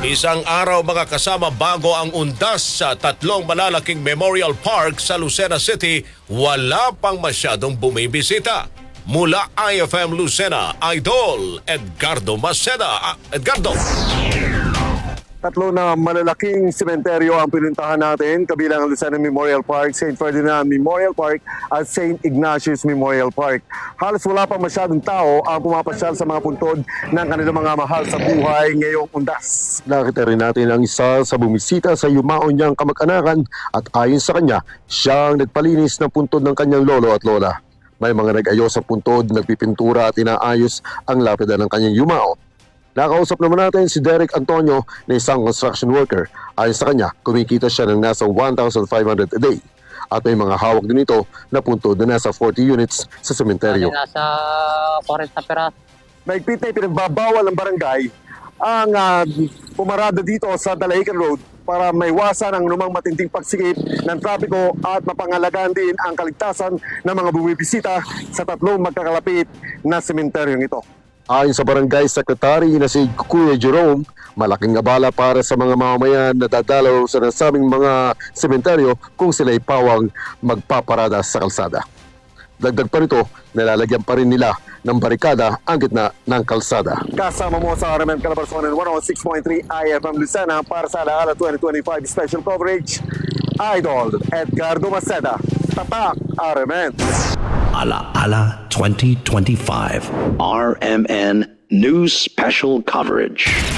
Isang araw mga kasama bago ang undas sa tatlong malalaking memorial park sa Lucena City, wala pang masyadong bumibisita. Mula IFM Lucena, Idol, Edgardo Maceda. Ah, Edgardo! Tatlo na malalaking sementeryo ang pinuntahan natin, kabilang ang Lucena Memorial Park, St. Ferdinand Memorial Park at St. Ignatius Memorial Park. Halos wala pa masyadong tao ang pumapasyal sa mga puntod ng kanilang mga mahal sa buhay ngayong undas. Nakita rin natin ang isa sa bumisita sa yumaon niyang kamag-anakan at ayon sa kanya, siyang nagpalinis ng puntod ng kanyang lolo at lola. May mga nag-ayos sa puntod, nagpipintura at inaayos ang lapida ng kanyang yumaon. Nakausap naman natin si Derek Antonio na isang construction worker. Ayon sa kanya, kumikita siya ng nasa 1,500 a day. At may mga hawak din ito na puntod na nasa 40 units sa sementeryo. Nasa 40 peraso. Naigpit na ipinagbabawal ng barangay ang ah, pumarada dito sa Dalahican Road para maiwasan ang anumang matinding pagsikip ng trapiko at mapangalagaan din ang kaligtasan ng mga bumibisita sa tatlong magkakalapit na sementeryong ito. Ayon sa barangay secretary na si Kuya Jerome, malaking abala para sa mga mamamayan na dadalaw sa nasabing mga sementeryo kung sila'y pawang magpaparada sa kalsada. Dagdag pa nito, nalalagyan pa rin nila ng barikada ang gitna ng kalsada. Kasama mo sa RMN Calabarzon 106.3 IFM Lucena para sa Alaala 2025 special coverage. Idol Edgardo Maceda, Tatak RMN. Ala Ala 2025. RMN News Special Coverage.